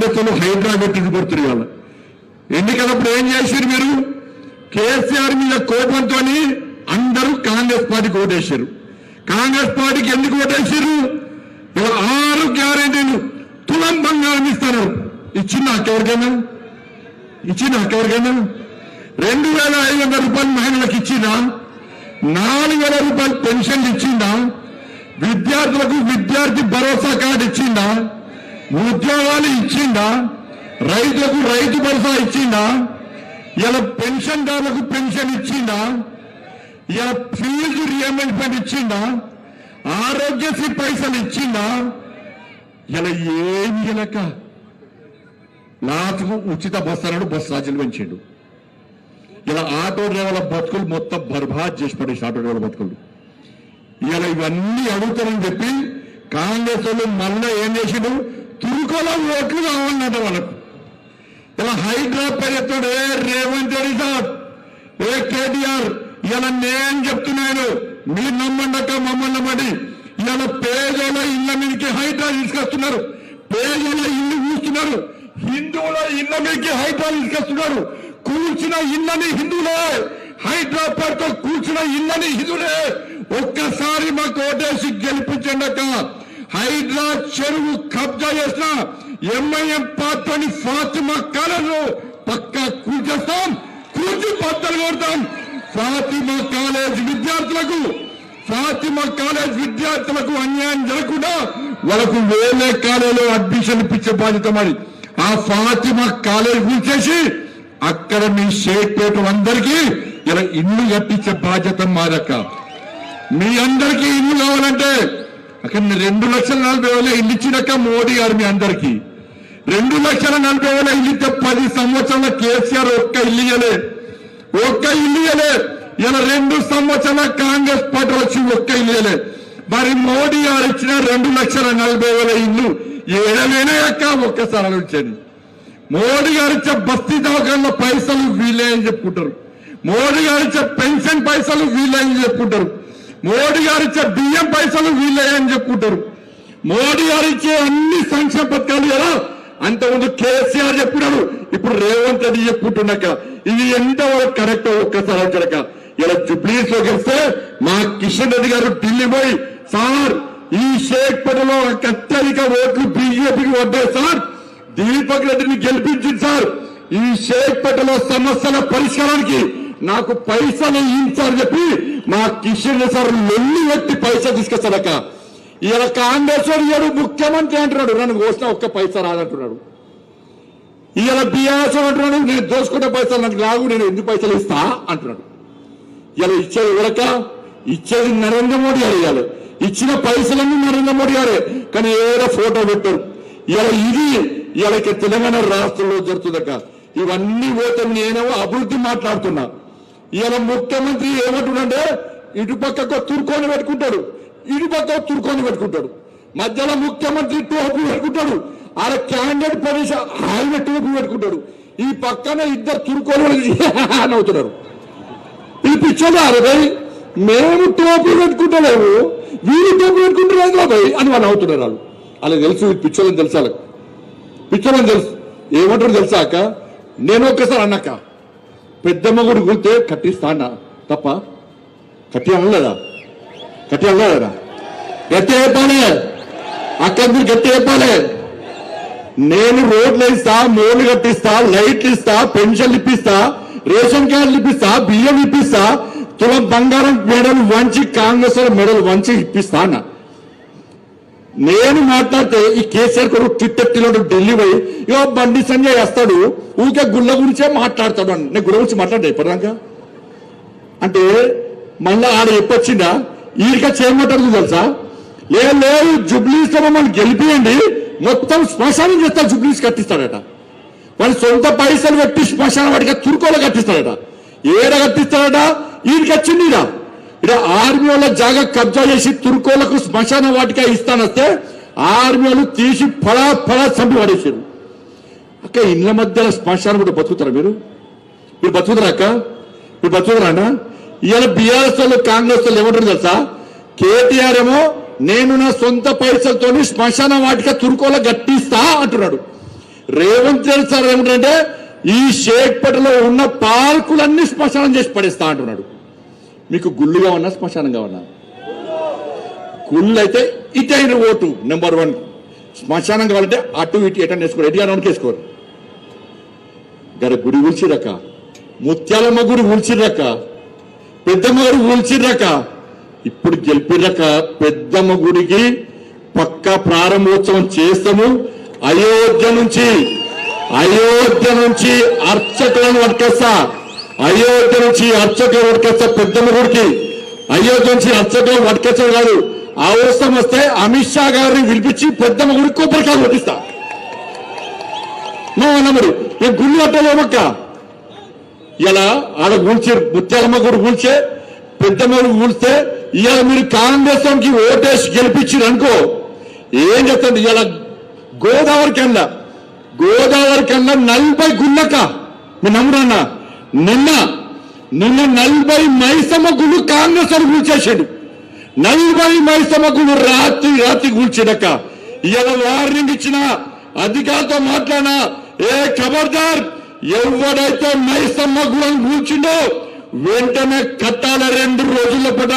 కాంగ్రెస్ వాళ్ళు హైడ్రా పెట్టి కొడుతున్నారు ఎన్నికలప్పుడు ఏం చేశారు మీరు? కేసీఆర్ మీద కోపంతో అందరూ కాంగ్రెస్ పార్టీకి ఓటేశారు. కాంగ్రెస్ పార్టీకి ఎందుకు ఓటేశారు? ఆరు గ్యారెంటీలు తులం బంగారం ఇస్తారు. ఇచ్చిన ఎవరికైనా? ఇచ్చిన ఎవరికైనా? రెండు వేల ఐదు వందల రూపాయలు మహిళలకు ఇచ్చిందా? నాలుగు వేల రూపాయలు పెన్షన్లు ఇచ్చిందా? విద్యార్థులకు విద్యార్థి భరోసా కార్డు ఇచ్చిందా? ఉద్యోగాలు ఇచ్చిందా రైతులకు రైతు భరోసా ఇచ్చిందా ఇలా పెన్షన్దారులకు పెన్షన్ ఇచ్చిందా ఇలా ఫీజు రియంబర్స్మెంట్ ఇచ్చిందా ఆరోగ్యశ్రీ పైసలు ఇచ్చిందా ఇలా ఏమి ఇలక లాస్ట్కు ఉచిత బస్సు అన్నాడు బస్సు రాజులు పెంచాడు. ఇలా ఆటో డ్రైవర్ల బతుకులు మొత్తం బర్బాద్ చేసి పడేసి ఆటో డ్రైవర్ల బతుకులు. ఇలా ఇవన్నీ అడుగుతారని చెప్పి కాంగ్రెస్ వాళ్ళు మళ్ళీ ఏం చేసిండు? తురుకోల ఓట్లు కావాలన్నట వాళ్ళకు. ఇలా హైడ్రా పేరుతాడు ఏ రేవంత్ రెడ్డి సార్. ఏ కేటీఆర్ ఇలా నేను చెప్తున్నాను మీరు నమ్మండక మమ్మల్ని నమ్మండి. ఇలా పేదల ఇళ్ళ మీదకి హైడ్రా తీసుకొస్తున్నారు. పేదల ఇల్లు చూస్తున్నారు హిందువుల ఇళ్ళ మీదకి హైడ్రా తీసుకొస్తున్నారు. కూర్చున్న ఇళ్ళని హిందువులే. హైదరాబాద్తో కూర్చున్న ఇళ్ళని హిందువులే. ఒక్కసారి మాకు ఓటేసి గెలిపించండక హైడ్రా చెరువు కబ్జా చేసిన ఎంఐఎం పార్టీని ఫాతిమా కాలేజీలో పక్కా కూల్చేస్తాం కూర్చి బద్దలు కొడతాం. ఫాతిమా కాలేజ్ విద్యార్థులకు ఫాతిమా కాలేజ్ విద్యార్థులకు అన్యాయం జరగకుండా వాళ్ళకు వేరే కాలేజీలో అడ్మిషన్ ఇప్పించే బాధ్యత మరి ఆ ఫాతిమా కాలేజ్ కూల్చేసి అక్కడ మీ షేక్ అందరికీ ఇలా ఇల్లు కట్టించే బాధ్యత మాదక్క. మీ అందరికీ ఇల్లు కావాలంటే అక్కడ రెండు లక్షల నలభై వేల ఇల్లు ఇచ్చినాక మోడీ గారు మీ అందరికీ. రెండు లక్షల నలభై వేల ఇల్లు ఇచ్చే పది సంవత్సరాల కేసీఆర్ ఒక్క ఇల్లు ఇయ్యలే. ఒక్క ఇల్లు ఇయ్యలే. ఇలా రెండు సంవత్సరాల కాంగ్రెస్ పార్టీ వచ్చి ఒక్క ఇల్లు ఇయ్యలే. మరి మోడీ గారు ఇచ్చిన రెండు లక్షల నలభై వేల ఇల్లు ఏడవేనే అక్క ఒక్కసారి ఆలోచించండి. మోడీ గారు ఇచ్చే బస్తీ దవాఖాన పైసలు వీలే అని చెప్పుకుంటారు. మోడీ గారు ఇచ్చే పెన్షన్ పైసలు వీలే అని చెప్పుకుంటారు. మోడీ గారు ఇచ్చే బియ్యం పైసలు వీళ్ళే అని చెప్పుకుంటారు. మోడీ గారు ఇచ్చే అన్ని సంక్షేమ పథకాలు కదా అంతకుముందు కేసీఆర్ చెప్పినాడు. ఇప్పుడు రేవంత్ రెడ్డి చెప్పుకుంటున్నాక. ఇది ఎంతవరకు కరెక్ట్ ఒక్కసారి వచ్చాక ఇలా జుబ్లీస్లో గెలిస్తే మా కిషన్ రెడ్డి గారు ఢిల్లీ పోయి సార్ ఈ షేక్పేటలో అత్యధిక ఓట్లు బీజేపీకి వడ్డాయి సార్. దీపక్ రెడ్డిని గెలిపించింది సార్. ఈ షేక్పేటలో సమస్యల పరిష్కారానికి నాకు పైసలు ఇచ్చారు చెప్పి మా కిషన్ సార్ లొల్లి ఎత్తి పైసలు తీసుకొస్తాడక్క ఇలా కాంగ్రెస్ వాడు ముఖ్యమంత్రి అంటున్నాడు. నన్ను కోసిన ఒక్క పైసా రాదంటున్నాడు. ఇలా బీఆర్ఎస్ అంటున్నాడు నేను దోసుకుంటే పైసలు నాకు లాగు నేను ఎందుకు పైసలు ఇస్తా? అంటున్నాడు. ఇలా ఇచ్చేది ఎవరక ఇచ్చేది నరేంద్ర మోడీ గారు ఇవ్వాలి ఇచ్చిన పైసలన్నీ నరేంద్ర మోడీ గారే. కానీ ఏదో ఫోటో పెట్టారు. ఇలా ఇది ఇలా తెలంగాణ రాష్ట్రంలో జరుగుతుందక్క. ఇవన్నీ పోతే నేనేమో అభివృద్ధి మాట్లాడుతున్నా. ఈయన ముఖ్యమంత్రి ఏమంటుండే ఇటు పక్కకు తుర్కొని పెట్టుకుంటాడు ఇటు పక్క తుర్కొని పెట్టుకుంటాడు. మధ్యలో ముఖ్యమంత్రి టోపు పెట్టుకుంటాడు ఆడ క్యాండిడేట్ ప్రదేశ ఆయన టోపు పెట్టుకుంటాడు. ఈ పక్కన ఇద్దరు తురుకొని అని అవుతున్నారు. ఈ పిచ్చోళ్ళు భయ్? మేము టోపీ పెట్టుకుంటలేము వీరు టోపీ పెట్టుకుంటున్నారు కదా భయ్? అని వాళ్ళు అవుతున్నారు వాళ్ళు. అలా తెలుసు పిచ్చోళ్ళని తెలుసు వాళ్ళకి. పిచ్చోళ్ళని తెలుసు. ఏమంటారు తెలుసా అక్క? నేను ఒక్కసారి అన్నాక పెద్దమ్మ గుడి గురితే కట్టిస్తానా? తప్ప కట్టి అనలేదా కట్టి అనలేదా గట్టి చెప్పాలి. అక్కడ మీరు గట్టి చెప్పాలి. నేను రోడ్లు ఇస్తా మోర్లు కట్టిస్తా లైట్లు ఇస్తా పెన్షన్లు ఇప్పిస్తా రేషన్ కార్డులు ఇప్పిస్తా బియ్యం ఇప్పిస్తా తులం బంగారం మెడలు వంచి కాంగ్రెస్ మెడల్ మెడలు వంచి ఇప్పిస్తా అన్న నేను మాట్లాడితే ఈ కేసీఆర్ కొడుకు టిట్టెట్టిలోడు ఢిల్లీ పోయి ఇగో బండి సంజయ్ వస్తాడు ఊకే గుళ్ళ గురించే మాట్లాడతాడు అని. నేను గుళ్ళ గురించి మాట్లాడే ఇప్పటిదాకా. అంటే మళ్ళా ఆడ ఎప్పొచ్చిందా ఈరిక చేయమంటారు తెలుసా? లేదు లేదు జుబ్లీస్లో మమ్మల్ని గెలిపియండి మొత్తం శ్మశానం చేస్తా జుబ్లీస్ కట్టిస్తాడట వాడి సొంత పైసలు పెట్టి శ్మశానం వాడికి తురుకోలో కట్టిస్తాడట ఏడ కట్టిస్తాడట ఈడికి వచ్చింది ఇక ఆర్మీ వాళ్ళ జాగా కబ్జా చేసి తురుకోలకు శ్మశాన వాటికే ఇస్తానొస్తే ఆర్మీ వాళ్ళు తీసి ఫలా ఫలా చంపి పడేసారు అక్క ఇళ్ళ మధ్యలో శ్మశానం కూడా బతుకుతారా మీరు? మీరు బతుకుతారా అక్క? మీరు బతుకుతారా అన్న? ఇవాళ బీఆర్ఎస్ వాళ్ళు కాంగ్రెస్ వాళ్ళు ఏమంటారు తెలుసా? కేటీఆర్ ఏమో నేను నా సొంత పైసలతో శ్మశాన వాటిక తురుకోల గట్టిస్తా అంటున్నాడు. రేవంత్ రెడ్డి సార్ ఏమిటంటే ఈ షేక్పేటలో ఉన్న పార్కులన్నీ శ్మశానం చేసి పడేస్తా అంటున్నాడు. మీకు గుళ్ళుగా ఉన్నా శ్మశానంగా ఉన్నా. గుళ్ళు అయితే అయిన ఓటు నెంబర్ వన్ శ్మశానం కావాలంటే అటు ఇటు ఎటన్ వేసుకోరు ఎటు కానీ వేసుకోరు గడ గుడి ఊల్చిరక ముత్యాలమ్మ గుడి ఊల్చిర్రక పెద్దమ్మ గుడి ఊల్చిర్రక ఇప్పుడు గెలిపిర్రక పెద్దమ్మ గుడికి పక్కా ప్రారంభోత్సవం చేస్తాము. అయోధ్య నుంచి అయోధ్య నుంచి అర్చకులను పట్టుకొస్తా. అయోధ్య నుంచి అర్చకులు పట్టుకొస్తా పెద్దమ్మ గుడికి అయోధ్య నుంచి అర్చకులు పట్టుకొచ్చడం కాదు అవసరం వస్తే అమిత్ షా గారిని పిలిపించి పెద్దమ్మ గుడికి కొబ్బరికాయలు కొట్టిస్తా. మా అన్న మరి నేను గుళ్ళు కట్టలేమక్క ఇలా ఆడ కూల్చే ముత్యాలమ్మ గుడి కూల్చే పెద్దమ్మ గుడి కూల్స్తే ఇవాళ మీరు కాంగ్రెస్కి ఓటేసి గెలిపించారు అనుకో. ఏం చెప్తుంది? ఇలా గోదావరి కన్నా గోదావరి కన్నా నలభై గుళ్ళక మీ నమ్మురన్న నిన్న నిన్న నలభై మైసమ్మ కాంగ్రెస్ అని కూల్చేసాడు నలభై మైసమ్మ రాత్రి రాత్రి కూల్చాడక్క ఇలా వార్నింగ్ ఇచ్చిన అధికారులతో మాట్లాడినా ఏ ఖబర్దార్ ఎవడైతే మైసమ్మ గుళ్ళని కూల్చిండో వెంటనే కట్టాల రెండు రోజుల పట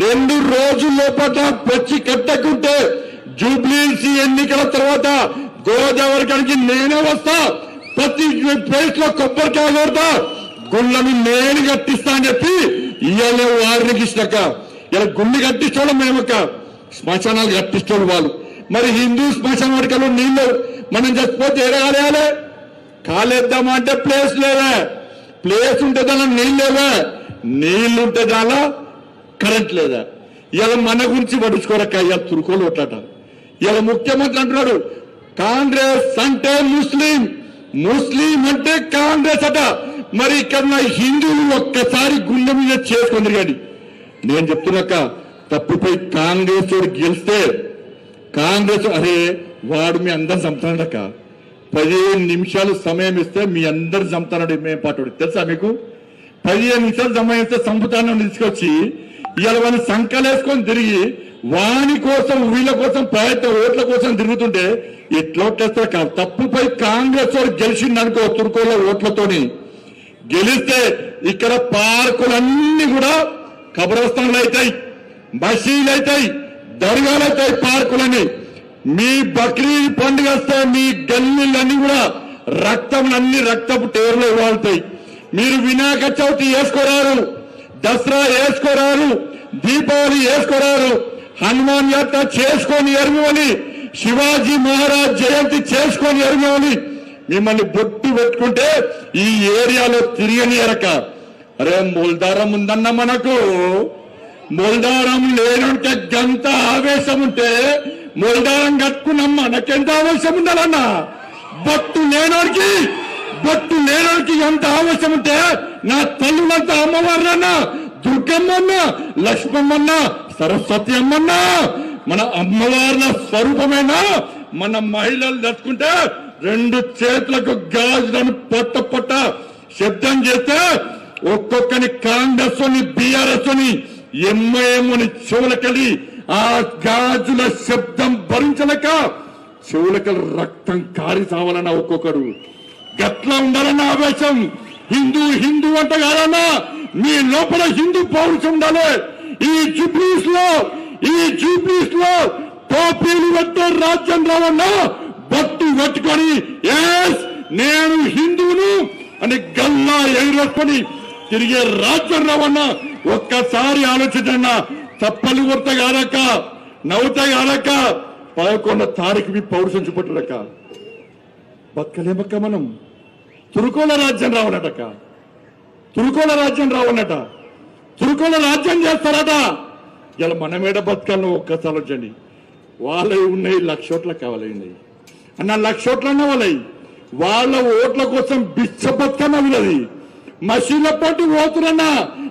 రెండు రోజుల పట పచ్చి కట్టకుంటే జూబ్లీసీ ఎన్నికల తర్వాత గోదావరి కడికి నేనే వస్తా. ప్రతి ప్లేస్లో కొబ్బరికాయ కొడతా. గుళ్ళని నేను కట్టిస్తా అని చెప్పి ఇవాళ వారిని ఇష్టక ఇలా గుండి కట్టించడం మేమక్క శ్మశానాలు కట్టించడం వాళ్ళు. మరి హిందూ శ్మశాన వాడికలు నీళ్ళు మనం చచ్చిపోతే ఏడాలి కాలేద్దామా అంటే ప్లేస్ లేవే ప్లేస్ ఉంటే దాని నీళ్ళు లేవే. నీళ్ళు ఉంటే దానిలో కరెంట్ లేదా. ఇలా మన గురించి పడుచుకోరక్క ఇలా తురుకోలు కొట్టాట ఇలా ముఖ్యమంత్రి అంటున్నాడు కాంగ్రెస్ అంటే ముస్లిం. ముస్లిం అంటే కాంగ్రెస్ అట. మరి ఇక్కడ నా హిందువులు ఒక్కసారి గుండె మీద చేసుకొని తిరిగాడు నేను చెప్తున్నాక తప్పుపై కాంగ్రెస్ వాడు గెలిస్తే కాంగ్రెస్ అరే వాడు మీ అందరు చంపుతాడక్క పదిహేను నిమిషాలు సమయం ఇస్తే మీ అందరు చంపుతాడు మేము పాటు తెలుసా మీకు? పదిహేను నిమిషాలు సమయం ఇస్తే చంపుతాను తీసుకొచ్చి ఇవాళ వాళ్ళు సంకలేసుకొని తిరిగి వాని కోసం వీళ్ళ కోసం ప్రయత్న ఓట్ల కోసం తిరుగుతుంటే ఎట్లా ఓట్లేస్తారు కాదు తప్పుపై కాంగ్రెస్ వాడు గెలిచిందనుకో తుర్కోలో ఓట్లతోని గెలిస్తే ఇక్కడ పార్కులన్నీ కూడా కబరస్థానాలు అవుతాయి మసీదులు అవుతాయి దర్గాలు అవుతాయి పార్కులని మీ బక్రీద్ పండుగ వస్తే మీ గల్లీలన్నీ కూడా రక్తం అన్ని రక్తపు టేర్లు వాళ్తాయి మీరు వినాయక చవితి వేసుకోరారు దసరా వేసుకోరారు దీపావళి వేసుకోరారు హనుమాన్ యాత్ర చేసుకొని ఎరుమని శివాజీ మహారాజ్ జయంతి చేసుకొని ఎరుమని మిమ్మల్ని బొట్టు పెట్టుకుంటే ఈ ఏరియాలో తిరిగని ఎరక. అరే మూలధారం ఉందన్న మనకు. మూలధారం లేనుంటే గంత ఆవేశం ఉంటే మూలధారం కట్టుకున్నాం మనకెంత ఆవేశం ఉండాలన్నా బొట్టు లేనోడికి బొట్టు లేనోడికి ఎంత ఆవేశం ఉంటే నా తల్లులంతా అమ్మవారినన్నా దుర్గమ్మన్న లక్ష్మమ్మన్న సరస్వతి అమ్మన్న మన అమ్మవార్ల స్వరూపమైన? మన మహిళలు దట్టుకుంటే రెండు చేతులకు గాజులను పొట్ట పొట్ట శబ్దం చేస్తే ఒక్కొక్కని కాంగ్రెస్ బీఆర్ఎస్ అని ఎంఐఎంని చెవులకెళ్ళి ఆ గాజుల శబ్దం భరించలేక చెవులకెళ్ళి రక్తం కారి సావాలన్న ఒక్కొక్కరు గట్లా ఉండాలన్న ఆవేశం. హిందూ హిందూ అంట కాదన్నా మీ లోపల హిందూ పౌరుషం ఉండాలి. ఈ జూబ్లీస్లో ఈ జూబ్లీస్లో టోపీలు పెట్టే రాజ్యం రావన్నా పట్టుకొని ఎస్ నేను హిందువును అని గల్లా ఎగిరొట్టుకొని తిరిగే రాజ్యం రావన్నా ఒక్కసారి ఆలోచించన్నా తప్పలు కొరత కాదక్క నవ్వుతా కాదక్క పదకొండ తారీఖు మీ పౌరుషం చూపట్టడక్క. బక్కలేమక్క మనం. తురుకోల రాజ్యం రావాలటక్క తురుకోల రాజ్యం రావనట తురుకోల రాజ్యం చేస్తారట. ఇలా మనమేడ బతకాలను ఒక్కసారి వచ్చండి వాళ్ళవి ఉన్నాయి లక్ష లక్షోట్ల కావాలి అన్న లక్షోట్లన్న వాళ్ళవి వాళ్ళ ఓట్ల కోసం బిచ్చ బతుకన్న ఉన్నది మసీల పట్టు పోతున్నా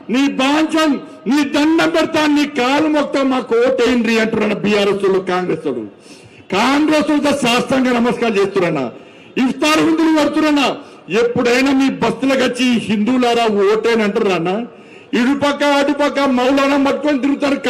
నీ బాంచం నీ దండం పెడతా నీ కాలు మొత్తం మాకు ఓటేయండి అంటున్నా బీఆర్ఎస్ కాంగ్రెస్ కాంగ్రెస్ శాస్త్రంగా నమస్కారం చేస్తున్నా ఇఫ్తార్ విందులు పడుతున్నా ఎప్పుడైనా మీ బస్సులకు వచ్చి హిందువులారా ఓటేని అంటారా అన్న ఇటుపక్క అటుపక్క మౌలానా పట్టుకొని తిరుగుతారు కాంగ్రెస్